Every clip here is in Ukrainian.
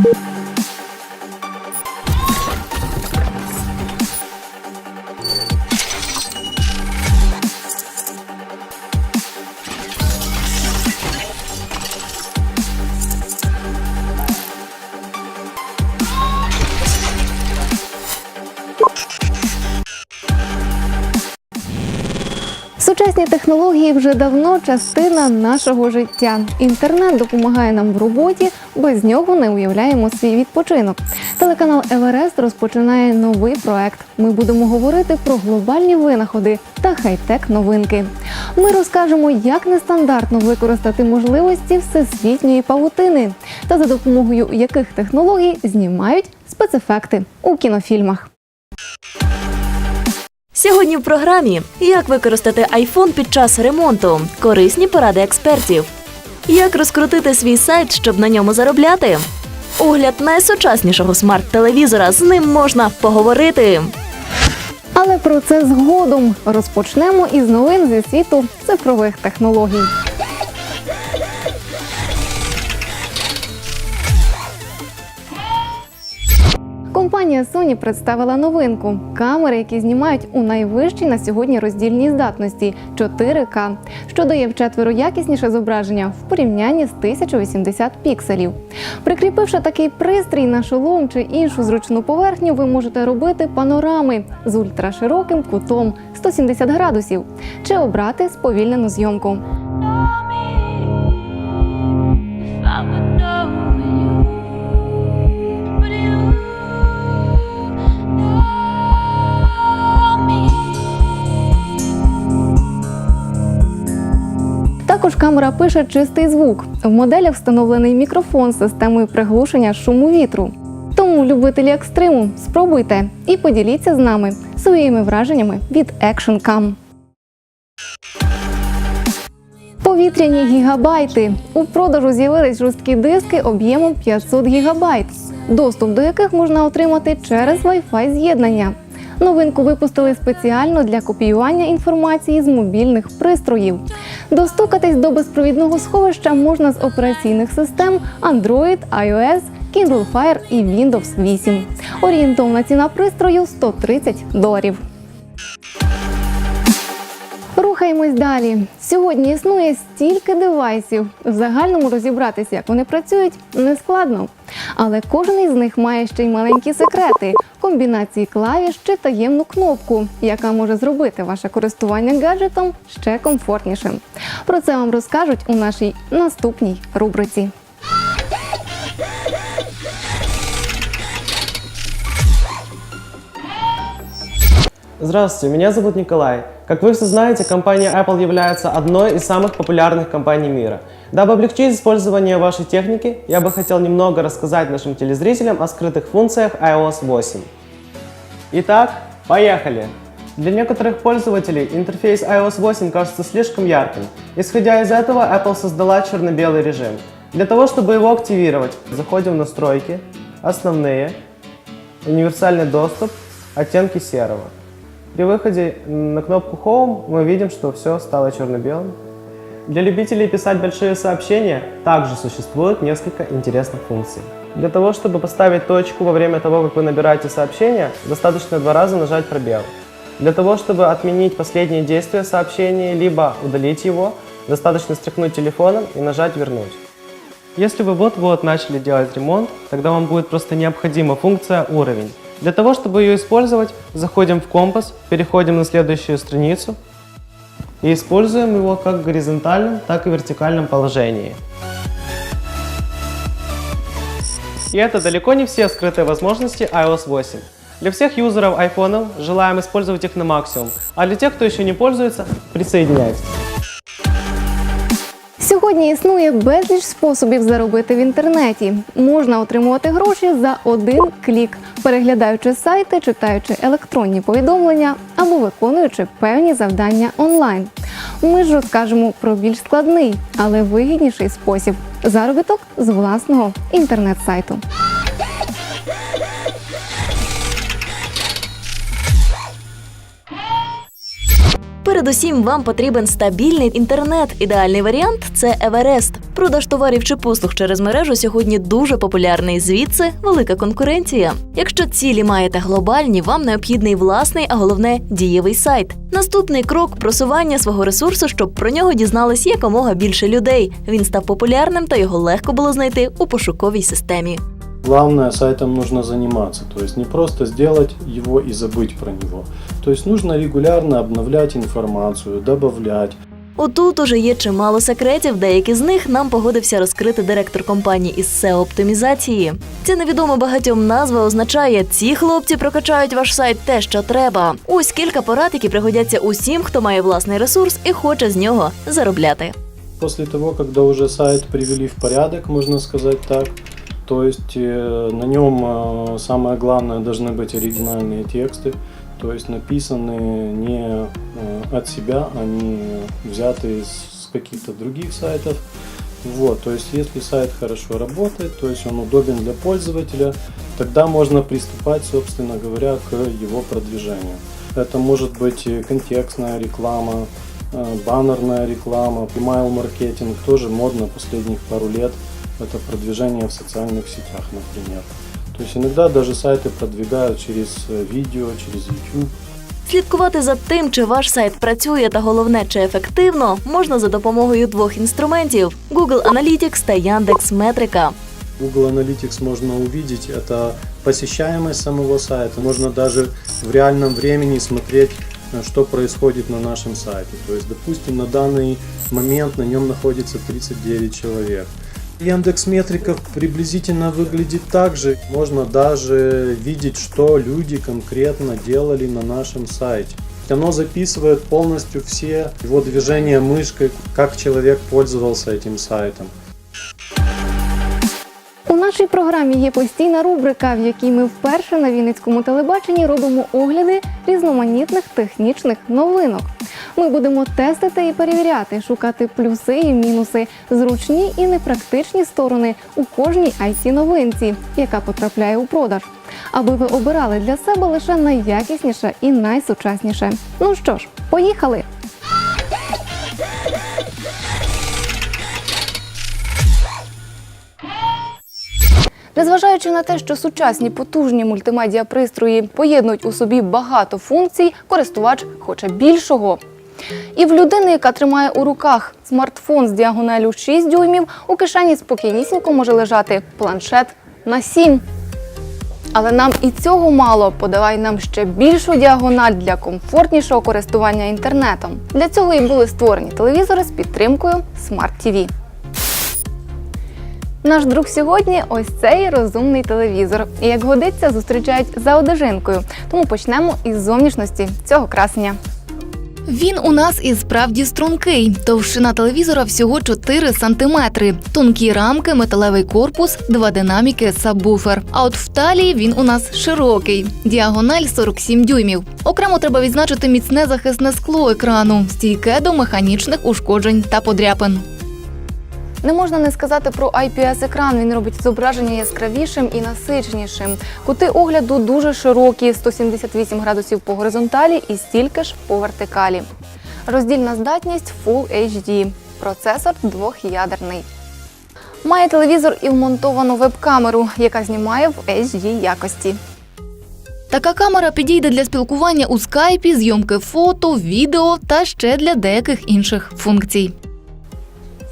thank you Сучасні технології вже давно частина нашого життя. Інтернет допомагає нам в роботі, без нього не уявляємо свій відпочинок. Телеканал Еверест розпочинає новий проект. Ми будемо говорити про глобальні винаходи та хай-тек новинки. Ми розкажемо, як нестандартно використати можливості всесвітньої павутини та за допомогою яких технологій знімають спецефекти у кінофільмах. Сьогодні в програмі як використати iPhone під час ремонту, корисні поради експертів, як розкрутити свій сайт, щоб на ньому заробляти. Огляд найсучаснішого смарт-телевізора з ним можна поговорити. Але про це згодом розпочнемо із новин зі світу цифрових технологій. Компанія Sony представила новинку камери, які знімають у найвищій на сьогодні роздільній здатності 4К, що дає вчетверо якісніше зображення в порівнянні з 1080 пікселів. Прикріпивши такий пристрій на шолом чи іншу зручну поверхню, ви можете робити панорами з ультрашироким кутом 170 градусів чи обрати сповільнену зйомку. Також камера пише чистий звук. В моделях встановлений мікрофон з системою приглушення шуму вітру. Тому, любителі екстриму, спробуйте і поділіться з нами своїми враженнями від Action Cam. Повітряні гігабайти. У продажу з'явились жорсткі диски об'ємом 500 гігабайт, доступ до яких можна отримати через Wi-Fi з'єднання. Новинку випустили спеціально для копіювання інформації з мобільних пристроїв. Достукатись до безпровідного сховища можна з операційних систем Android, iOS, Kindle Fire і Windows 8. Орієнтовна ціна пристрою 130 доларів. Рухаємось далі. Сьогодні існує стільки девайсів. В загальному розібратися, як вони працюють, не складно. Але кожен із них має ще й маленькі секрети, комбінації клавіш чи таємну кнопку, яка може зробити ваше користування гаджетом ще комфортнішим. Про це вам розкажуть у нашій наступній рубриці. Здравствуйте, меня зовут Николай. Как вы все знаете, компания Apple является одной из самых популярных компаний мира. Дабы облегчить использование вашей техники, я бы хотел немного рассказать нашим телезрителям о скрытых функциях iOS 8. Итак, поехали! Для некоторых пользователей интерфейс iOS 8 кажется слишком ярким. Исходя из этого, Apple создала черно-белый режим. Для того, чтобы его активировать, заходим в настройки, основные, универсальный доступ, оттенки серого. При выходе на кнопку Home мы видим, что все стало черно-белым. Для любителей писать большие сообщения также существует несколько интересных функций. Для того, чтобы поставить точку во время того, как вы набираете сообщение, достаточно два раза нажать пробел. Для того, чтобы отменить последнее действие сообщения, либо удалить его, достаточно стряхнуть телефоном и нажать «Вернуть». Если вы вот-вот начали делать ремонт, тогда вам будет просто необходима функция «Уровень». Для того, чтобы ее использовать, заходим в компас, переходим на следующую страницу и используем его как в горизонтальном, так и вертикальном положении. И это далеко не все скрытые возможности iOS 8. Для всех юзеров iPhone желаем использовать их на максимум, а для тех, кто еще не пользуется, присоединяйтесь. Сьогодні існує безліч способів заробити в інтернеті. Можна отримувати гроші за один клік, переглядаючи сайти, читаючи електронні повідомлення або виконуючи певні завдання онлайн. Ми ж розкажемо про більш складний, але вигідніший спосіб заробіток з власного інтернет-сайту. Передусім, вам потрібен стабільний інтернет. Ідеальний варіант це Еверест. Продаж товарів чи послуг через мережу сьогодні дуже популярний. Звідси велика конкуренція. Якщо цілі маєте глобальні, вам необхідний власний, а головне дієвий сайт. Наступний крок просування свого ресурсу, щоб про нього дізнались якомога більше людей. Він став популярним та його легко було знайти у пошуковій системі. Главное, сайтом нужно заниматься, то есть не просто сделать его и забыть про него. То есть нужно регулярно обновлять информацию, добавлять. Отут уже є чимало секретів, деякі з них нам погодився розкрити директор компанії із seo оптимізації. Ця невідома багатьом назва означає, ці хлопці прокачають ваш сайт те, що треба. Ось кілька порад, які пригодяться усім, хто має власний ресурс і хоче з нього заробляти. После того, когда уже сайт привели в порядок, можно сказать так, то есть э, на нем э, самое главное должны быть оригинальные тексты, то есть написаны не э, от себя, они взяты из каких-то других сайтов. Вот, то есть если сайт хорошо работает, то есть он удобен для пользователя, тогда можно приступать, собственно говоря, к его продвижению. Это может быть контекстная реклама, баннерная реклама, email-маркетинг, тоже модно последних пару лет. Это продвижение в социальных сетях, например. То есть иногда даже сайты продвигают через э, видео, через YouTube. Слідкувати за тим, чи ваш сайт працює та головне, чи ефективно, можна за допомогою двох інструментів: Google Analytics та Яндекс Метрика. Google Analytics можно увидеть, это посещаемость самого сайта. Можно даже в реальном времени смотреть, э, что происходит на нашем сайте. То есть, допустим, на данный момент на нем находится 39 человек. Яндекс Метрика приблизительно выглядит так же. Можно даже видеть, что люди конкретно делали на нашем сайте. Оно записывает полностью все его движения мышкой, как человек пользовался этим сайтом. У нашій програмі є постійна рубрика, в якій ми вперше на Вінницькому телебаченні робимо огляди різноманітних технічних новинок. Ми будемо тестити і перевіряти, шукати плюси і мінуси, зручні і непрактичні сторони у кожній it новинці, яка потрапляє у продаж, аби ви обирали для себе лише найякісніше і найсучасніше. Ну що ж, поїхали! Незважаючи на те, що сучасні потужні мультимедіа пристрої поєднують у собі багато функцій, користувач хоче більшого. І в людини, яка тримає у руках смартфон з діагоналю 6 дюймів, у кишені спокійнісінько може лежати планшет на 7. Але нам і цього мало. Подавай нам ще більшу діагональ для комфортнішого користування інтернетом. Для цього і були створені телевізори з підтримкою Smart TV. Наш друг сьогодні ось цей розумний телевізор. І як годиться, зустрічають за одежинкою. Тому почнемо із зовнішності цього красення. Він у нас і справді стрункий. Товщина телевізора всього 4 сантиметри. Тонкі рамки, металевий корпус, два динаміки, сабвуфер. А от в талії він у нас широкий. Діагональ 47 дюймів. Окремо треба відзначити міцне захисне скло екрану, стійке до механічних ушкоджень та подряпин. Не можна не сказати про IPS-екран. Він робить зображення яскравішим і насиченішим. Кути огляду дуже широкі 178 градусів по горизонталі і стільки ж по вертикалі. Роздільна здатність Full HD. Процесор двох'ядерний. Має телевізор і вмонтовану веб-камеру, яка знімає в HD якості. Така камера підійде для спілкування у скайпі, зйомки фото, відео та ще для деяких інших функцій.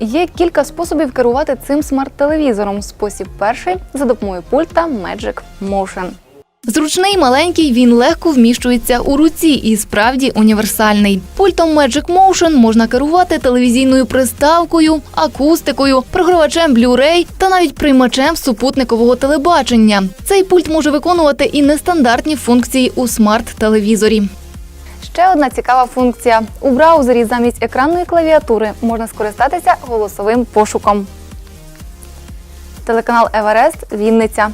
Є кілька способів керувати цим смарт-телевізором. Спосіб перший за допомогою пульта Magic Motion. Зручний, маленький, він легко вміщується у руці і справді універсальний. Пультом Magic Motion можна керувати телевізійною приставкою, акустикою, програвачем Blu-ray та навіть приймачем супутникового телебачення. Цей пульт може виконувати і нестандартні функції у смарт-телевізорі. Ще одна цікава функція. У браузері замість екранної клавіатури можна скористатися голосовим пошуком. Телеканал Еверест Вінниця.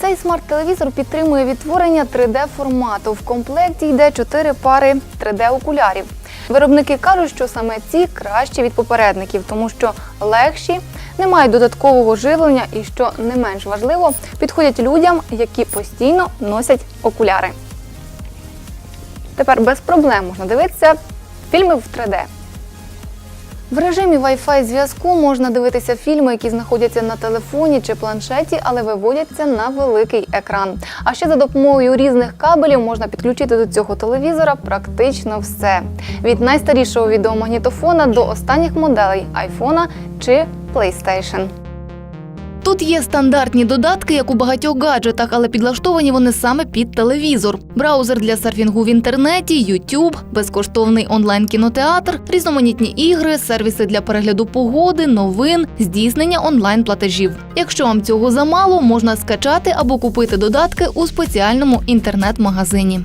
Цей смарт-телевізор підтримує відтворення 3D-формату. В комплекті йде 4 пари 3D-окулярів. Виробники кажуть, що саме ці кращі від попередників, тому що легші, не мають додаткового живлення і, що не менш важливо, підходять людям, які постійно носять окуляри. Тепер без проблем можна дивитися фільми в 3D. В режимі Wi-Fi зв'язку можна дивитися фільми, які знаходяться на телефоні чи планшеті, але виводяться на великий екран. А ще за допомогою різних кабелів можна підключити до цього телевізора практично все: від найстарішого відеомагнітофона до останніх моделей айфона чи PlayStation. Тут є стандартні додатки, як у багатьох гаджетах, але підлаштовані вони саме під телевізор. Браузер для серфінгу в інтернеті, YouTube, безкоштовний онлайн-кінотеатр, різноманітні ігри, сервіси для перегляду погоди, новин, здійснення онлайн-платежів. Якщо вам цього замало, можна скачати або купити додатки у спеціальному інтернет-магазині.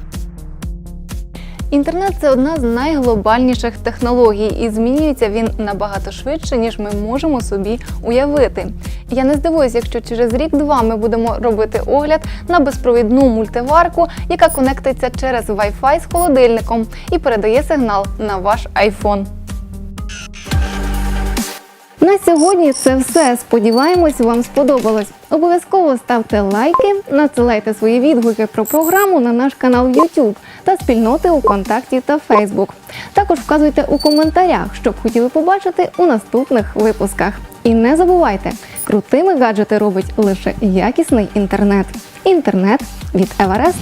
Інтернет це одна з найглобальніших технологій, і змінюється він набагато швидше, ніж ми можемо собі уявити. Я не здивуюся, якщо через рік-два ми будемо робити огляд на безпровідну мультиварку, яка конектиться через Wi-Fi з холодильником і передає сигнал на ваш iPhone. На сьогодні це все. Сподіваємось, вам сподобалось. Обов'язково ставте лайки, надсилайте свої відгуки про програму на наш канал YouTube та спільноти у контакті та Facebook. Також вказуйте у коментарях, що б хотіли побачити у наступних випусках. І не забувайте, крутими гаджети робить лише якісний інтернет. Інтернет від Еверест.